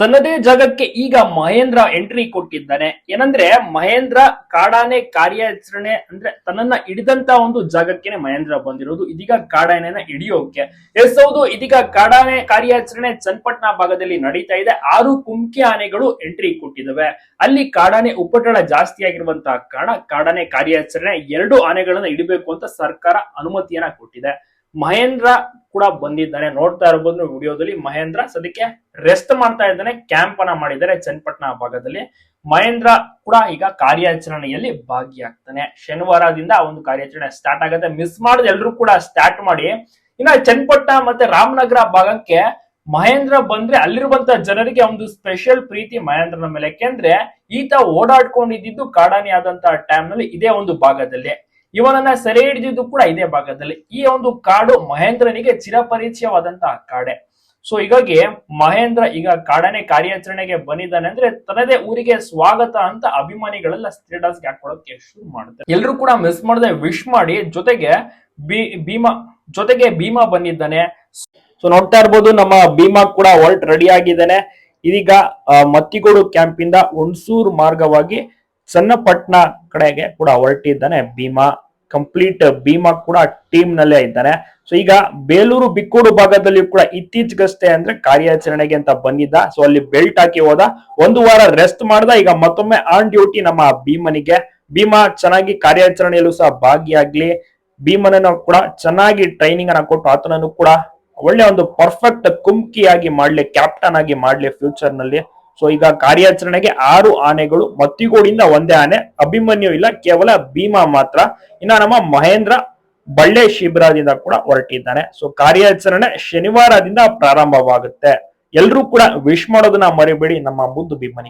ತನ್ನದೇ ಜಾಗಕ್ಕೆ ಈಗ ಮಹೇಂದ್ರ ಎಂಟ್ರಿ ಕೊಟ್ಟಿದ್ದಾನೆ. ಏನಂದ್ರೆ ಮಹೇಂದ್ರ ಕಾಡಾನೆ ಕಾರ್ಯಾಚರಣೆ ಅಂದ್ರೆ ತನ್ನನ್ನ ಹಿಡಿದಂತ ಒಂದು ಜಾಗಕ್ಕೆ ಮಹೇಂದ್ರ ಬಂದಿರೋದು. ಇದೀಗ ಕಾಡಾನೆನ ಹಿಡಿಯೋಕೆ. ಎಸ್ ಹೌದು, ಇದೀಗ ಕಾಡಾನೆ ಕಾರ್ಯಾಚರಣೆ ಚನ್ನಪಟ್ಟಣ ಭಾಗದಲ್ಲಿ ನಡೀತಾ ಇದೆ. ಆರು ಕುಮ್ಕಿ ಆನೆಗಳು ಎಂಟ್ರಿ ಕೊಟ್ಟಿದ್ದಾವೆ. ಅಲ್ಲಿ ಕಾಡಾನೆ ಉಪಟಳ ಜಾಸ್ತಿ ಆಗಿರುವಂತಹ ಕಾರಣ ಕಾಡಾನೆ ಕಾರ್ಯಾಚರಣೆ ಎರಡು ಆನೆಗಳನ್ನ ಹಿಡಿಬೇಕು ಅಂತ ಸರ್ಕಾರ ಅನುಮತಿಯನ್ನ ಕೊಟ್ಟಿದೆ. ಮಹೇಂದ್ರ ಕೂಡ ಬಂದಿದ್ದಾನೆ. ನೋಡ್ತಾ ಇರಬಹುದು ವಿಡಿಯೋದಲ್ಲಿ. ಮಹೇಂದ್ರ ಸದ್ಯಕ್ಕೆ ರೆಸ್ಟ್ ಮಾಡ್ತಾ ಇದ್ದಾನೆ. ಕ್ಯಾಂಪ್ ಅನ್ನ ಮಾಡಿದ್ದಾರೆ ಚನ್ನಪಟ್ಟಣ ಭಾಗದಲ್ಲಿ. ಮಹೇಂದ್ರ ಕೂಡ ಈಗ ಕಾರ್ಯಾಚರಣೆಯಲ್ಲಿ ಭಾಗಿಯಾಗ್ತಾನೆ. ಶನಿವಾರದಿಂದ ಒಂದು ಕಾರ್ಯಾಚರಣೆ ಸ್ಟಾರ್ಟ್ ಆಗುತ್ತೆ. ಮಿಸ್ ಮಾಡಿದ ಎಲ್ಲರೂ ಕೂಡ ಸ್ಟಾರ್ಟ್ ಮಾಡಿ. ಇನ್ನ ಚನ್ನಪಟ್ಟಣ ಮತ್ತೆ ರಾಮನಗರ ಭಾಗಕ್ಕೆ ಮಹೇಂದ್ರ ಬಂದ್ರೆ ಅಲ್ಲಿರುವಂತ ಜನರಿಗೆ ಒಂದು ಸ್ಪೆಷಲ್ ಪ್ರೀತಿ ಮಹೇಂದ್ರನ ಮೇಲೆ. ಯಾಕೆಂದ್ರೆ ಈತ ಓಡಾಡ್ಕೊಂಡಿದ್ದು ಕಾಡಾನೆ ಆದಂತಹ ಟೈಮ್ನಲ್ಲಿ ಇದೇ ಒಂದು ಭಾಗದಲ್ಲಿ. ಇವನನ್ನ ಸೆರೆ ಹಿಡಿದಿದ್ದು ಕೂಡ ಇದೇ ಭಾಗದಲ್ಲಿ. ಈ ಒಂದು ಕಾಡು ಮಹೇಂದ್ರನಿಗೆ ಚಿರಪರಿಚಯವಾದಂತಹ ಕಾಡೆ. ಸೊ ಹೀಗಾಗಿ ಮಹೇಂದ್ರ ಈಗ ಕಾಡನೆ ಕಾರ್ಯಾಚರಣೆಗೆ ಬಂದಿದ್ದಾನೆ ಅಂದ್ರೆ ತನ್ನದೇ ಊರಿಗೆ ಸ್ವಾಗತ ಅಂತ ಅಭಿಮಾನಿಗಳೆಲ್ಲ ಸ್ಟೇಟಸ್ಗೆ ಹಾಕೊಳ್ಳೋಕೆ ಶುರು ಮಾಡುತ್ತೆ ಎಲ್ಲರೂ ಕೂಡ ಮಿಸ್ ಮಾಡದೆ ವಿಶ್ ಮಾಡಿ ಜೊತೆಗೆ ಭೀಮಾ ಜೊತೆಗೆ ಭೀಮಾ ಬಂದಿದ್ದಾನೆ. ಸೊ ನೋಡ್ತಾ ಇರ್ಬೋದು ನಮ್ಮ ಭೀಮಾ ಕೂಡ ಹೊರಟ್ ರೆಡಿ ಆಗಿದ್ದಾನೆ. ಇದೀಗ ಮತ್ತಿಗೋಡು ಕ್ಯಾಂಪ್ ಇಂದ ಹುಣಸೂರು ಮಾರ್ಗವಾಗಿ ಚನ್ನಪಟ್ಟಣ ಕಡೆಗೆ ಕೂಡ ಹೊರಟಿದ್ದಾನೆ ಭೀಮಾ ಕಂಪ್ಲೀಟ್ ಭೀಮಾ ಕೂಡ ಟೀಮ್ ನಲ್ಲೇ ಇದ್ದಾನೆ. ಸೊ ಈಗ ಬೇಲೂರು ಬಿಕ್ಕೋಡು ಭಾಗದಲ್ಲಿ ಕೂಡ ಇತ್ತೀಚೆಗಷ್ಟೇ ಅಂದ್ರೆ ಕಾರ್ಯಾಚರಣೆಗೆ ಅಂತ ಬಂದಿದ್ದ. ಸೊ ಅಲ್ಲಿ ಬೆಲ್ಟ್ ಹಾಕಿ ಹೋದ. ಒಂದು ವಾರ ರೆಸ್ಟ್ ಮಾಡ್ದ. ಈಗ ಮತ್ತೊಮ್ಮೆ ಆನ್ ಡ್ಯೂಟಿ ನಮ್ಮ ಭೀಮನಿಗೆ. ಭೀಮಾ ಚೆನ್ನಾಗಿ ಕಾರ್ಯಾಚರಣೆಯಲ್ಲೂ ಸಹ ಭಾಗಿಯಾಗ್ಲಿ. ಭೀಮನನ್ನು ಕೂಡ ಚೆನ್ನಾಗಿ ಟ್ರೈನಿಂಗ್ ಅನ್ನ ಕೊಟ್ಟು ಆತನನ್ನು ಕೂಡ ಒಳ್ಳೆ ಒಂದು ಪರ್ಫೆಕ್ಟ್ ಕುಮ್ಕಿಯಾಗಿ ಮಾಡ್ಲಿ ಕ್ಯಾಪ್ಟನ್ ಆಗಿ ಮಾಡ್ಲಿ ಫ್ಯೂಚರ್ನಲ್ಲಿ. ಸೊ ಈಗ ಕಾರ್ಯಾಚರಣೆಗೆ ಆರು ಆನೆಗಳು ಮತ್ತಿಗೋಡಿಂದ ಒಂದೇ ಆನೆ, ಅಭಿಮನ್ಯು ಇಲ್ಲ, ಕೇವಲ ಭೀಮಾ ಮಾತ್ರ. ಇನ್ನ ನಮ್ಮ ಮಹೇಂದ್ರ ಬಳ್ಳೆ ಶಿಬಿರದಿಂದ ಕೂಡ ಹೊರಟಿದ್ದಾನೆ. ಸೊ ಕಾರ್ಯಾಚರಣೆ ಶನಿವಾರದಿಂದ ಪ್ರಾರಂಭವಾಗುತ್ತೆ. ಎಲ್ರೂ ಕೂಡ ವಿಶ್ ಮಾಡೋದನ್ನ ಮರಿಬೇಡಿ, ನಮ್ಮ ಮುದ್ದು ಭೀಮನಿಗೆ